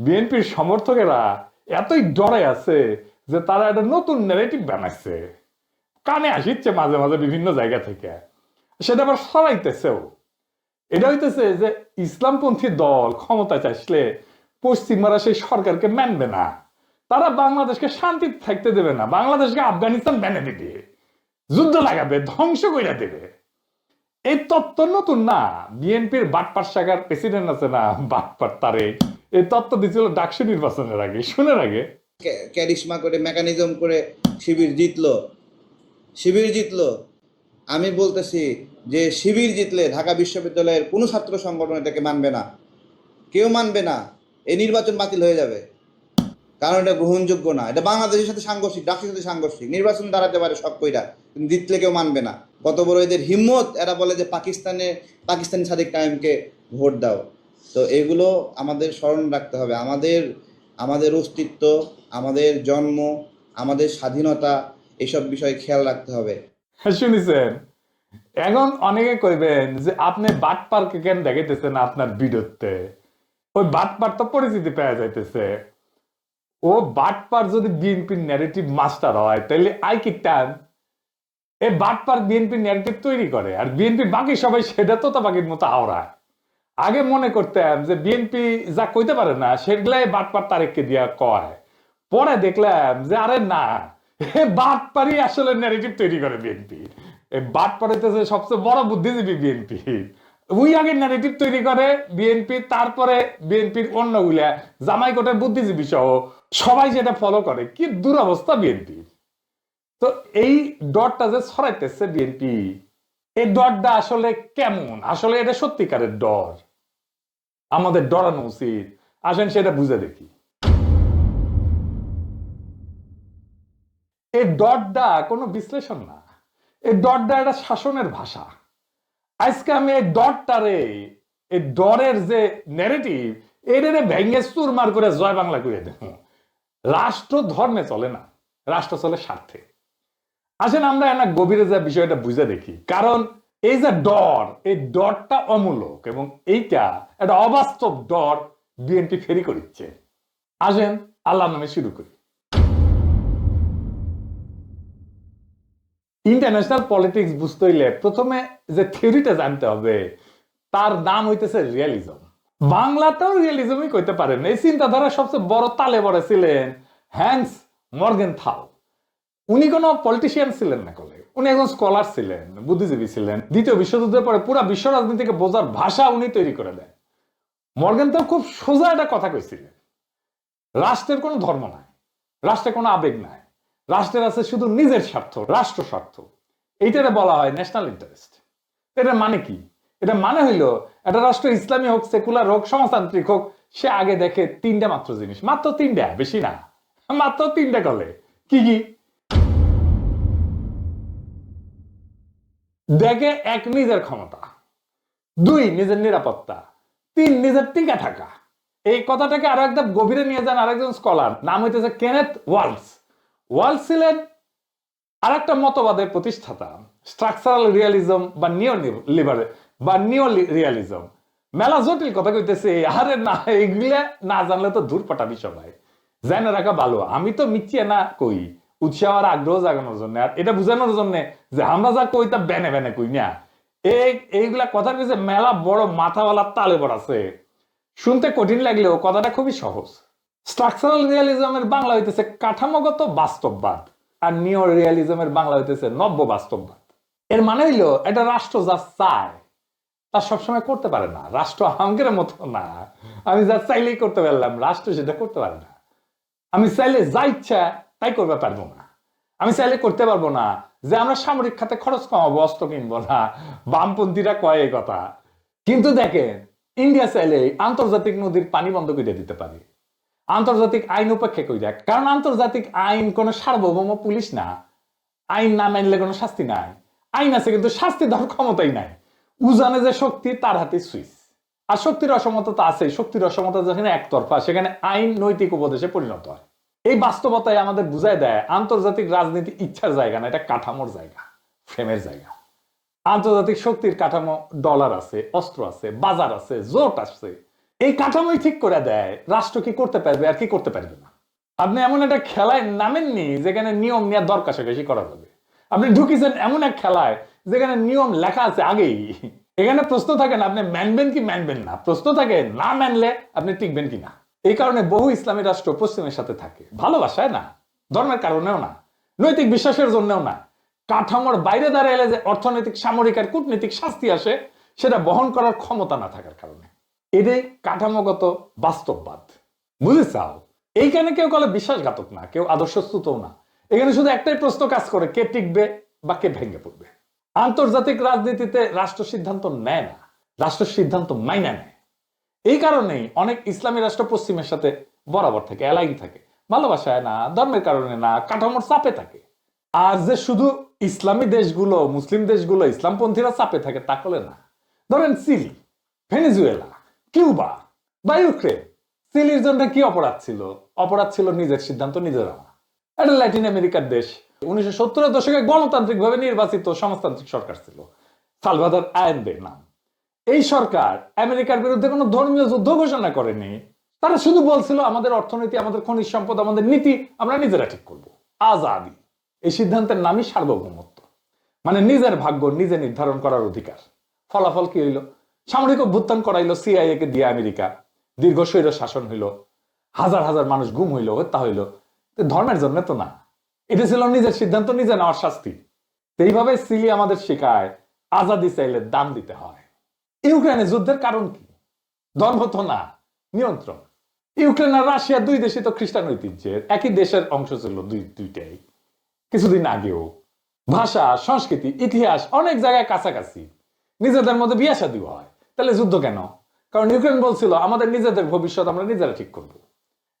বিএনপির সমর্থকেরা এতই ডরে আছে যে তারা একটা নতুন নেগেটিভ বানাইছে। কানে আসিচ্ছে মাঝে মাঝে বিভিন্ন জায়গা থেকে। সেটা আবার সরাইতেছেও। এটা হইতেছে যে ইসলামপন্থী দল ক্ষমতায় আসলে পশ্চিমারা সেই সরকারকে মানবে না। তারা বাংলাদেশকে শান্তি থাকতে দেবে না। বাংলাদেশকে আফগানিস্তান ব্যানে দিবে। যুদ্ধ লাগাবে, ধ্বংস করে দেবে। এই তত্ত্ব নতুন না। বিএনপির বাটপার শাখার প্রেসিডেন্ট আছে না বাটপার তারে এই তত্ত্ব দিয়েছিল ডাকসু নির্বাচনের আগে। শুনের আগে। ক্যারিশমা করে, মেকানিজম করে শিবির জিতলো। শিবির জিতলো। আমি বলতেছি যে শিবির জিতলে ঢাকা বিশ্ববিদ্যালয়ের কোনো ছাত্র সংগঠন এটাকে মানবে না। কেউ মানবে না। এই নির্বাচন বাতিল হয়ে যাবে। কারণ এটা গ্রহণযোগ্য না। এটা বাংলাদেশের সাথে সাংঘর্ষিক ডাকের সাথে সাংঘর্ষিক। নির্বাচন দাঁড়াতে পারে সব কইরা, কিন্তু জিতলে কেউ মানবে না। কত বড় এদের হিম্মত, এরা বলে যে পাকিস্তানে, পাকিস্তানি সাদিক টাইমকে ভোট দাও। তো এগুলো আমাদের স্মরণ রাখতে হবে। আমাদের আমাদের অস্তিত্ব, আমাদের জন্ম, আমাদের স্বাধীনতা, এসব বিষয়ে খেয়াল রাখতে হবে। শুনিছেন এখন অনেকে কইবেন যে আপনি বাটপারকে কেন দেখাইতেছেন আপনার ভিডিওতে ওই বাটপার তো পরিচিতি পাওয়া যাইতেছে। ও বাটপার যদি বিএনপির ন্যারেটিভ মাস্টার হয় তাহলে আই কি টান? এই বাটপার বিএনপি ন্যারেটিভ তৈরি করে, আর বিএনপি বাকি সবাই সেটা তো বাকির মতো আওড়ায় আগে মনে করতাম যে বিএনপি যা কইতে পারে না, সেগুলাই বাটপার তারেককে দিয়া কয়। পরে দেখলাম যে আরে না, এ বাটপারই আসলে ন্যারেটিভ তৈরি করে বিএনপি এই বাটপার হইতেছে সবচেয়ে বড় বুদ্ধিজীবী বিএনপি উই আগে ন্যারেটিভ তৈরি করে বিএনপি তারপরে বিএনপির অন্যগুলা জামাই কোটের বুদ্ধিজীবী সহ সবাই যেটা ফলো করে। কি দুরবস্থা বিএনপি তো এই ডটটা যে ছড়াইতেছে বিএনপি এই ডরটা আসলে কেমন? আসলে এটা সত্যিকারের ডর আমাদের ডরানো উচিত। আসেন সেটা বুঝে দেখি। এই ডটটা কোনো বিশ্লেষণ না। এই ডটটা একটা শাসনের ভাষা। আজকে আমি এই ডটটারে এই ডরের যে নেগেটিভ এটারে ভেঙে চুরমার করে জয় বাংলা করে দেব। রাষ্ট্র ধর্মে চলে না, রাষ্ট্র চলে স্বার্থে। আসেন আমরা না গভীরে যে বিষয়টা বুঝে দেখি। কারণ এই যে ডর, এই ডরটা অমূলক এবং এইটা একটা অবাস্তব ডর বিএনপি ফেরি করিচ্ছে। আসেন, আল্লাহ নামে শুরু করি। ইন্টারন্যাশনাল পলিটিক্স বুঝতে হইলে প্রথমে যে থিওরিটা জানতে হবে, তার নাম হইতেছে রিয়ালিজম বাংলাতেও রিয়ালিজমই কইতে পারেন। এই চিন্তাধারা সবচেয়ে বড় তালে বড় ছিলেন হ্যান্স মর্গেন থাল উনি কোনো পলিটিশিয়ান ছিলেন না কলে উনি একজন স্কলার ছিলেন, বুদ্ধিজীবী ছিলেন। দ্বিতীয় বিশ্বযুদ্ধের পরে পুরো বিশ্ব রাজনীতিকে বোঝার ভাষা উনি তৈরি করে দেন। মর্গেন তো খুব সোজা একটা কথা কইছিলেন, রাষ্ট্রের কোনো ধর্ম নাই, রাষ্ট্রের কোনো আবেগ নাই, রাষ্ট্রের আছে শুধু নিজের স্বার্থ, রাষ্ট্র স্বার্থ। এইটারে বলা হয় ন্যাশনাল ইন্টারেস্ট এটা মানে কি? এটা মানে হইল, একটা রাষ্ট্র ইসলামী হোক সেকুলার হোক, সমাজতান্ত্রিক হোক, সে আগে দেখে তিনটা মাত্র জিনিস। মাত্র তিনটা, বেশি না। মাত্র তিনটা কলে। কি কি? দেখে এক নিজের ক্ষমতা, দুই নিজের নিরাপত্তা, তিন নিজের টিকা থাকা। এই কথাটাকে আরও একদম গভীরে নিয়ে যান আরেকজন স্কলার, নাম হইতেছে কেনেথ ওয়ালস। ওয়ালস ছিলেন আর একটা মতবাদের প্রতিষ্ঠাতা স্ট্রাকচারাল রিয়ালিজম বা নিও লিবারে বা নিও রিয়ালিজম মেলা জটিল কথা কইতেছে, আরে না, এগুলা না জানলে তো দূর পাঠাবি সবাই জানা রাখা ভালো, আমি তো মিথ্যে না কই। উৎসাহ আর আগ্রহ জাগানোর জন্য। আর এটা বুঝানোর জন্য যে আমরা যা কই তা বেনে বেনে কই না। এই এইগুলা কথার পিছনে মেলা বড় মাথাওয়ালা তালে আছে। শুনতে কঠিন লাগলেও কথাটা খুবই সহজ। স্ট্রাকচারাল রিয়ালিজমের বাংলা হইতেছে কাঠামোগত বাস্তববাদ, আর নিও রিয়ালিজমের বাংলা হইতেছে নব্য বাস্তববাদ। এর মানে হইল, একটা রাষ্ট্র যা চায়, তা সবসময় করতে পারে না। রাষ্ট্র আহঙ্কারের মতো না। আমি যা চাইলেই করতে পারলাম, রাষ্ট্র সেটা করতে পারে না। আমি চাইলে যা ইচ্ছা তাই করবে পারব না। আমি চাইলে করতে পারব না যে আমরা সামরিক খাতে খরচ কমাবো, অস্ত্র কিনবো না। বামপন্থীরা কয় কথা। কিন্তু দেখেন, ইন্ডিয়া চাইলে আন্তর্জাতিক নদীর পানি বন্ধ করে দিতে পারে। আন্তর্জাতিক আইন উপেক্ষা করে দেয় কারণ আন্তর্জাতিক আইন কোনো সার্বভৌম পুলিশ না। আইন না মানলে কোনো শাস্তি নাই। আইন আছে কিন্তু শাস্তি দেওয়ার ক্ষমতাই নাই। উজানে যে শক্তি, তার হাতে সুইচ। আর শক্তির অসমতা তো আছে শক্তির অসমতা যেখানে একতরফা, সেখানে আইন নৈতিক উপদেশে পরিণত হয়। এই বাস্তবতায় আমাদের বুঝাই দেয়, আন্তর্জাতিক রাজনীতি ইচ্ছার জায়গা না, এটা কাঠামোর জায়গা, ফ্রেমের জায়গা। আন্তর্জাতিক শক্তির কাঠামো, ডলার আছে, অস্ত্র আছে, বাজার আছে, জোট আছে। এই কাঠামোই ঠিক করে দেয়, রাষ্ট্র কি করতে পারবে আর কি করতে পারবে না। আপনি এমন একটা খেলায় নামেননি যেখানে নিয়ম নিয়ে দর কষাকষি করা যাবে। আপনি ঢুকিয়েছেন এমন এক খেলায় যেখানে নিয়ম লেখা আছে আগেই। এখানে প্রশ্ন থাকে না, আপনি মানবেন কি মানবেন না? প্রশ্ন থাকে, না মানলে আপনি টিকবেন কি না এই কারণে বহু ইসলামী রাষ্ট্র পশ্চিমের সাথে থাকে। ভালোবাসায় না, ধর্মের কারণেও না, নৈতিক বিশ্বাসের জন্যও না। কাঠামোর বাইরে দাঁড়াইলে যে অর্থনৈতিক, সামরিক আর কূটনৈতিক শাস্তি আসে, সেটা বহন করার ক্ষমতা না থাকার কারণে। এটাই কাঠামোগত বাস্তববাদ। বুঝেছাও? এইখানে কেউ কলে বিশ্বাসঘাতক না, কেউ আদর্শচ্যুতও না। এখানে শুধু একটাই প্রশ্ন কাজ করে, কে টিকবে বা কে ভেঙে পড়বে। আন্তর্জাতিক রাজনীতিতে রাষ্ট্র সিদ্ধান্ত নেয় না রাষ্ট্র সিদ্ধান্ত মাইনা নেয়। এই কারণেই অনেক ইসলামী রাষ্ট্র পশ্চিমের সাথে বরাবর থাকে অ্যালাইন থাকে। ভালোবাসায় না, ধর্মের কারণে না, কাঠামোর চাপে থাকে। আর যে শুধু ইসলামী দেশগুলো, মুসলিম দেশগুলো, ইসলামপন্থীরা চাপে থাকে, তা করলে না। ধরেন চিলি, ভেনেজুয়েলা, কিউবা বা ইউক্রেন। চিলির জন্য কি অপরাধ ছিল? অপরাধ ছিল নিজের সিদ্ধান্ত, নিজের নেওয়া এটা ল্যাটিন আমেরিকার দেশ। উনিশশো সত্তরের দশকে গণতান্ত্রিকভাবে নির্বাচিত সমাজতান্ত্রিক সরকার ছিল। সালভাদর আয়েন্দের নাম। এই সরকার আমেরিকার বিরুদ্ধে কোনো ধর্মীয় যুদ্ধ ঘোষণা করেনি। তারা শুধু বলছিল, আমাদের অর্থনীতি, আমাদের খনিজ সম্পদ, আমাদের নীতি, আমরা নিজেরা ঠিক করব। আজাদি। এই সিদ্ধান্তের নামই সার্বভৌমত্ব। মানে নিজের ভাগ্য নিজে নির্ধারণ করার অধিকার। ফলাফল কি হইল? সামরিক অভ্যুত্থান করাইলো সিআইএ কে দিয়ে আমেরিকা। দীর্ঘ স্বৈর শাসন হইল। হাজার হাজার মানুষ গুম হইল, হত্যা হইল। ধর্মের জন্য তো না। এটা ছিল নিজের সিদ্ধান্ত, নিজে নেওয়ার শাস্তি। এইভাবে সিলি আমাদের শেখায় আজাদি চাইলে দাম দিতে হয়। ইউক্রেনে যুদ্ধের কারণ কি? ধর্ম তো না, নিয়ন্ত্রণ। ইউক্রেন আর রাশিয়া দুই দেশে তো খ্রিস্টান ঐতিহ্যের, একই দেশের অংশ ছিল দুই, দুইটাই। কিছুদিন আগেও ভাষা, সংস্কৃতি, ইতিহাস অনেক জায়গায় কাছাকাছি। নিজেদের মধ্যে বিয়া শাদী হয়। তাহলে যুদ্ধ কেন? কারণ ইউক্রেন বলছিল, আমাদের নিজেদের ভবিষ্যৎ আমরা নিজেরা ঠিক করব।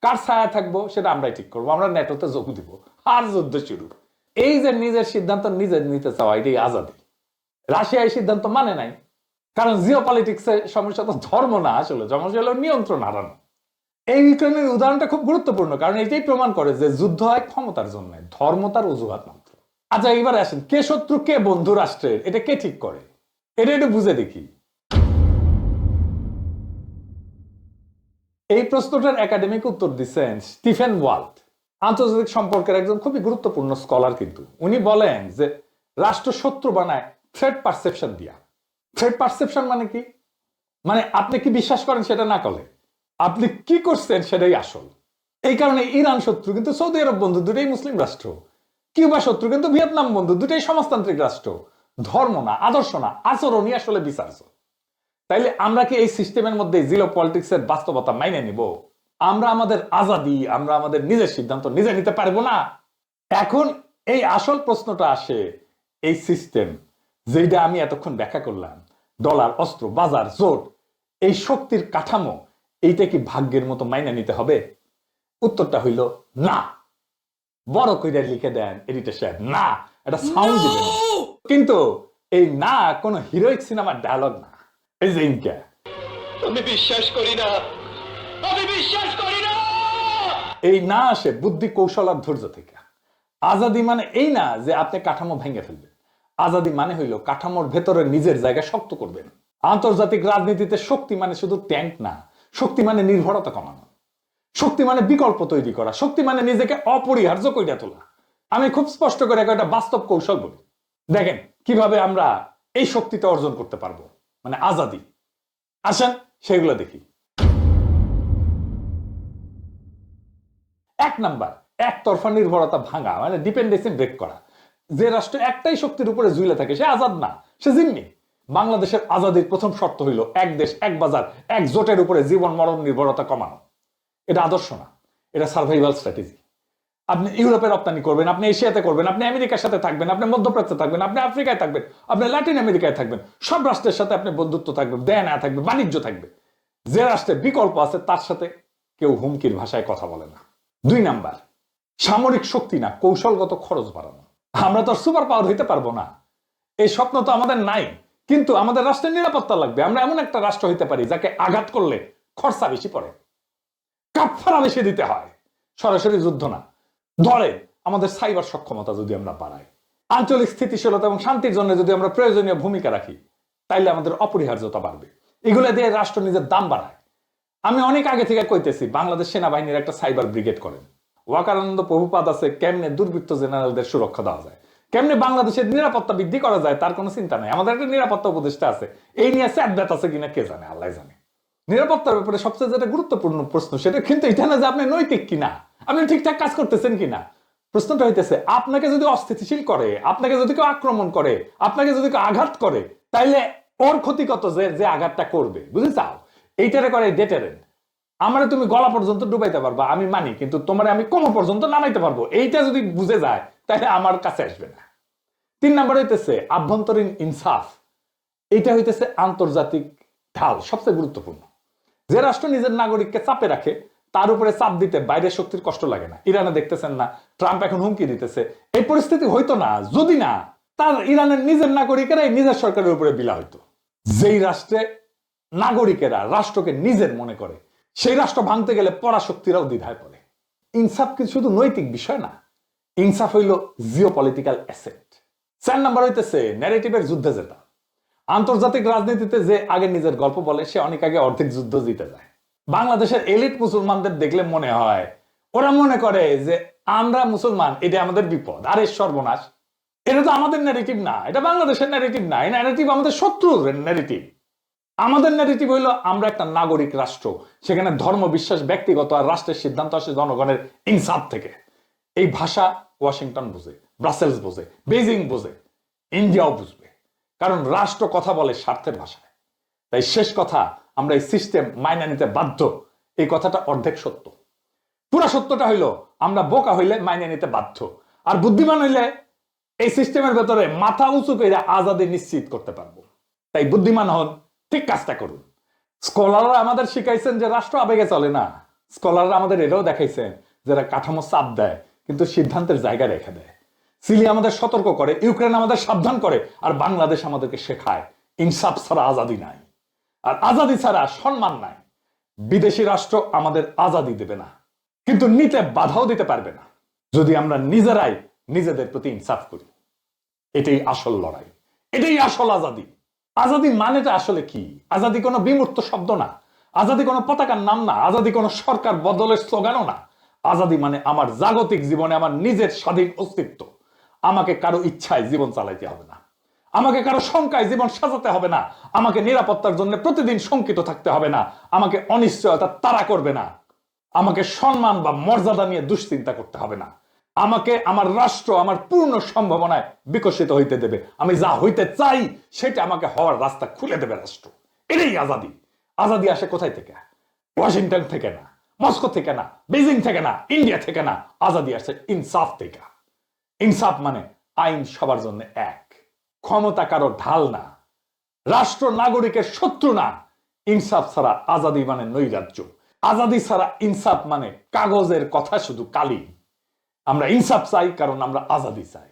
কার ছায়া থাকব সেটা আমরাই ঠিক করব, আমরা নেটোতে যোগ দিব। আর যুদ্ধ শুরু। এই যে নিজের সিদ্ধান্ত নিজে নিতে চাওয়া, এটাই আজাদি। রাশিয়া এই সিদ্ধান্ত মানে নাই। কারণ জিও পলিটিক্সের সমস্যা তো ধর্ম না আসলে, সমস্যা হলো নিয়ন্ত্রণ হারানো। এই ইউক্রেনের উদাহরণটা খুব গুরুত্বপূর্ণ, কারণ এটাই প্রমাণ করে যে যুদ্ধ হয় ক্ষমতার জন্য, ধর্ম তার অজুহাত মাত্র। আচ্ছা এবার আসেন, কে শত্রু, কে বন্ধু রাষ্ট্রের এটা কে ঠিক করে? এটা একটু বুঝে দেখি। এই প্রশ্নটার একাডেমিক উত্তর দিচ্ছেন স্টিফেন ওয়াল্ট, আন্তর্জাতিক সম্পর্কের একজন খুবই গুরুত্বপূর্ণ স্কলার কিন্তু। উনি বলেন যে, রাষ্ট্র শত্রু বানায় থ্রেড পারসেপশন দিয়া। থ্রেড পারসেপশন মানে কি? মানে আপনি কি বিশ্বাস করেন সেটা না করলে? আপনি কি করছেন সেটাই আসল। এই কারণে ইরান শত্রু কিন্তু সৌদি আরব বন্ধু, দুটাই মুসলিম রাষ্ট্র। কিউবা শত্রু কিন্তু ভিয়েতনাম বন্ধু, দুটাই সমাজতান্ত্রিক রাষ্ট্র। ধর্ম না, আদর্শ না, আচরণই আসলে বিচার্য। তাইলে আমরা কি এই সিস্টেমের মধ্যে জিরো পলিটিক্স এর বাস্তবতা মাইনে নিব? আমরা আমাদের আজাদি, আমরা আমাদের নিজের সিদ্ধান্ত নিজে নিতে পারব না। এখন এই আসল প্রশ্নটা আসে, এই সিস্টেম যেটা আমি এতক্ষণ ব্যাখ্যা করলাম। ডলার অস্ত্র বাজার জোট এই শক্তির কাঠামো এইটা কি ভাগ্যের মতো মাইনে নিতে হবে? উত্তরটা হইল না। বড় কইরা লিখে দেন এডিটর সাহেব না এটা সাউন্ড দিবেন। কিন্তু এই না কোন হিরোইক সিনেমার ডায়লগ না। এই যে ইনকা। আমি বিশ্বাস করি না। আমি বিশ্বাস করি না! এই না আসে বুদ্ধি কৌশল আর ধৈর্য থেকে। আজাদি মানে এই না যে আপনি কাঠামো ভেঙে ফেলবেন। আজাদি মানে হইল কাঠামোর ভেতরে নিজের জায়গা শক্ত করবেন। আন্তর্জাতিক রাজনীতিতে শক্তি মানে শুধু ট্যাঙ্ক না, শক্তি মানে নির্ভরতা কমানো। শক্তি মানে বিকল্প তৈরি করা, শক্তি মানে নিজেকে অপরিহার্য কইরা তোলা। আমি খুব স্পষ্ট করে একটা বাস্তব কৌশল বলি। দেখেন, কীভাবে আমরা এই শক্তিটা অর্জন করতে পারব মানে আজাদি। আসেন, সেগুলো দেখি। এক নাম্বার, একতরফা নির্ভরতা ভাঙা মানে ডিপেন্ডেন্সি ব্রেক করা। যে রাষ্ট্র একটাই শক্তির উপরে জুইলে থাকে, সে আজাদ না, সে জিম্মি। বাংলাদেশের আজাদির প্রথম শর্ত হইল এক দেশ, এক বাজার, এক জোটের উপরে জীবন, মরণ, নির্ভরতা কমানো। এটা আদর্শ না, এটা সার্ভাইভাল স্ট্র্যাটেজি আপনি ইউরোপে রপ্তানি করবেন, আপনি এশিয়াতে করবেন, আপনি আমেরিকার সাথে থাকবেন, আপনি মধ্যপ্রাচ্যে থাকবেন, আপনি আফ্রিকায় থাকবেন, আপনি ল্যাটিন আমেরিকায় থাকবেন, সব রাষ্ট্রের সাথে আপনি বন্ধুত্ব থাকবে দেয় না থাকবে বাণিজ্য থাকবে। যে রাষ্ট্রে বিকল্প আছে, তার সাথে কেউ হুমকির ভাষায় কথা বলে না। দুই নাম্বার, সামরিক শক্তি না, কৌশলগত খরচ বাড়ানো। আমরা তো সুপার পাওয়ার হইতে পারব না। এই স্বপ্ন তো আমাদের নাই, কিন্তু আমাদের রাষ্ট্রের নিরাপত্তা লাগবে। আমরা এমন একটা রাষ্ট্র হইতে পারি যাকে আঘাত করলে খরচা বেশি পড়ে। কাপড়া বেশি দিতে হয়। সরাসরি যুদ্ধ না। ধরে আমাদের সাইবার সক্ষমতা যদি আমরা বাড়াই। আঞ্চলিক স্থিতিশীলতা এবং শান্তির জন্য যদি আমরা প্রয়োজনীয় ভূমিকা রাখি, তাইলে আমাদের অপরিহার্যতা বাড়বে। এগুলো দিয়ে রাষ্ট্র নিজের দাম বাড়ায়। আমি অনেক আগে থেকে কইতেছি, বাংলাদেশ সেনাবাহিনীর একটা সাইবার ব্রিগেড করেন। ওয়াকারানন্দ প্রভুপাদ আছে, কেমনে দুর্বৃত্ত জেনারেলদের সুরক্ষা দেওয়া যায়? কেমনে বাংলাদেশের নিরাপত্তা বৃদ্ধি করা যায় তার কোনো চিন্তা নাই। আমাদের একটা নিরাপত্তা উপদেষ্টা আছে। এই নিয়ে স্যাট ব্যাত আছে কিনা কে জানে? আল্লাহ জানে। নিরাপত্তার ব্যাপারে সবচেয়ে যেটা গুরুত্বপূর্ণ প্রশ্ন, সেটা কিন্তু এটা না যে আপনি নৈতিক কিনা, আপনি ঠিকঠাক কাজ করতেছেন কিনা? প্রশ্নটা হইতেছে, আপনাকে যদি অস্থিতিশীল করে, আপনাকে যদি কেউ আক্রমণ করে, আপনাকে যদি কেউ আঘাত করে, তাইলে ওর ক্ষতি কত যে যে আঘাতটা করবে বুঝে চাও এইটারে করে ডেটারেন্ট আমারে তুমি গলা পর্যন্ত ডুবাইতে পারবা, আমি মানি, কিন্তু তোমার আমি কোমর পর্যন্ত নামাইতে পারব। এইটা যদি বুঝে যায়, তাহলে আমার কাছে আসবে না। তিন নাম্বার হইতেছে আভ্যন্তরীণ ইনসাফ। এটা হইতেছে আন্তর্জাতিক ঢাল, সবচেয়ে গুরুত্বপূর্ণ। যে রাষ্ট্র নিজের নাগরিককে চাপে রাখে, তার উপরে চাপ দিতে বাইরের শক্তির কষ্ট লাগে না। ইরানে দেখতেছেন না, ট্রাম্প এখন হুমকি দিতেছে। এই পরিস্থিতি হইতো না, যদি না, তার ইরানের নিজের নাগরিকেরাই নিজের সরকারের উপরে বিলা হইতো যেই রাষ্ট্রে নাগরিকেরা রাষ্ট্রকে নিজের মনে করে সেই রাষ্ট্র ভাঙতে গেলে পরাশক্তিরাও দ্বিধায় পড়ে। ইনসাফ কি শুধু নৈতিক বিষয় না? ইনসাফ হইল জিও পলিটিক্যাল অ্যাসেট। চার নাম্বার হইতেছে ন্যারেটিভের যুদ্ধে জেতা আন্তর্জাতিক রাজনীতিতে যে আগে নিজের গল্প বলে, সে অনেক আগে অর্ধেক যুদ্ধ জিতে যায়। বাংলাদেশের এলিট মুসলমানদের দেখলে মনে হয়, ওরা মনে করে যে আমরা মুসলমান এটা আমাদের বিপদ, আরে সর্বনাশ। এটা তো আমাদের ন্যারেটিভ না, এটা বাংলাদেশের ন্যারেটিভ না, এই ন্যারেটিভ আমাদের শত্রুর ন্যারেটিভ আমাদের ন্যারেটিভ হইল, আমরা একটা নাগরিক রাষ্ট্র। সেখানে ধর্ম, বিশ্বাস, ব্যক্তিগত আর রাষ্ট্রের সিদ্ধান্ত আসে জনগণের ইনসাফ থেকে। এই ভাষা ওয়াশিংটন বোঝে, ব্রাসেলস বোঝে বেজিং বোঝে, ইন্ডিয়াও বুঝবে। কারণ রাষ্ট্র কথা বলে স্বার্থের ভাষায়। তাই শেষ কথা, আমরা এই সিস্টেম মাইনা নিতে বাধ্য। এই কথাটা অর্ধেক সত্য। পুরা সত্যটা হইল, আমরা বোকা হইলে মাইনে নিতে বাধ্য। আর বুদ্ধিমান হইলে এই সিস্টেমের ভেতরে মাথা উঁচু করে আজাদি নিশ্চিত করতে পারব। তাই বুদ্ধিমান হন ঠিক কাজটা করুন। স্কলাররা আমাদের শিখাইছেন যে রাষ্ট্র আবেগে চলে না। স্কলাররা আমাদের এটাও দেখাইছেন যারা কাঠামো চাপ দেয়, কিন্তু সিদ্ধান্তের জায়গা রেখে দেয়। সিলি আমাদের সতর্ক করে ইউক্রেন আমাদের সাবধান করে, আর বাংলাদেশ আমাদেরকে শেখায়, ইনসাফ ছাড়া আজাদি নাই। আর আজাদি ছাড়া সম্মান নাই। বিদেশি রাষ্ট্র আমাদের আজাদি দেবে না, কিন্তু নিতে বাধাও দিতে পারবে না। যদি আমরা নিজেরাই নিজেদের প্রতি ইনসাফ করি, এটাই আসল লড়াই, এটাই আসল আজাদি। আজাদি মানেটা আসলে কি? আজাদি কোনো বিমূর্ত শব্দ না। আজাদি কোনো পতাকার নাম না। আজাদি কোনো সরকার বদলের স্লোগানও না। আজাদি মানে আমার জাগতিক জীবনে আমার নিজের স্বাধীন অস্তিত্ব। আমাকে কারও ইচ্ছায় জীবন চালাইতে হবে না। আমাকে কারও শঙ্কায় জীবন সাজাতে হবে না। আমাকে নিরাপত্তার জন্য প্রতিদিন শঙ্কিত থাকতে হবে না। আমাকে অনিশ্চয়তা তাড়া করবে না। আমাকে সম্মান বা মর্যাদা নিয়ে দুশ্চিন্তা করতে হবে না। আমাকে আমার রাষ্ট্র, আমার পূর্ণ সম্ভাবনায় বিকশিত হইতে দেবে। আমি যা হইতে চাই, সেটা আমাকে হওয়ার রাস্তা খুলে দেবে রাষ্ট্র। এটাই আজাদি। আজাদি আসে কোথায় থেকে? ওয়াশিংটন থেকে না, মস্কো থেকে না বেজিং থেকে না, ইন্ডিয়া থেকে না, আজাদি আসে ইনসাফ থেকে। ইনসাফ মানে আইন সবার জন্য এক। ক্ষমতা কারও ঢাল না, রাষ্ট্র নাগরিকের শত্রু না। ইনসাফ ছাড়া আজাদি মানে নৈরাজ্য। আজাদি ছাড়া ইনসাফ মানে কাগজের কথা শুধু কালি। আমরা ইনসাফ চাই, কারণ আমরা আজাদি চাই।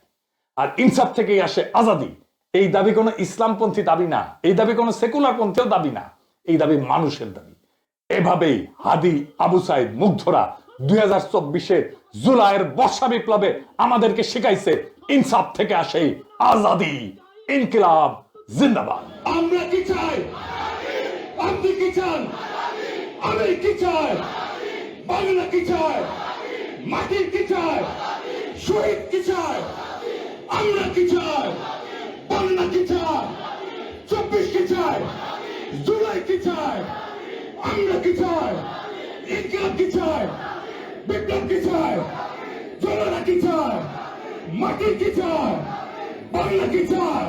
আর ইনসাফ থেকেই আসে আজাদি। এই দাবি কোনো ইসলামপন্থী দাবি না। এই দাবি কোনো সেকুলার পন্থীও দাবি না। এই দাবি মানুষের দাবি। এভাবেই হাদি আবু সাইদ মুগ্ধরা দুই হাজার চব্বিশের জুলাইয়ের বর্ষা বিপ্লবে আমাদেরকে শিখাইছে, ইনসাফ থেকে আসে আজাদি। ইনকিলাব, জিন্দাবাদ। আমরা কি চাই? আপনি কি চান? আমি কি চাই? বাংলা কি চাই? মাটির কি চাই শহীদ কি চাই আমরা কি চাই বাংলা কি চাই চব্বিশ কি চাই জুলাই কি চাই আমরা কি চাই ইনকিলাব কি চাই বিপ্লব কি চাই জনতা কি চাই মাটির কি চাই বাংলা কি চাই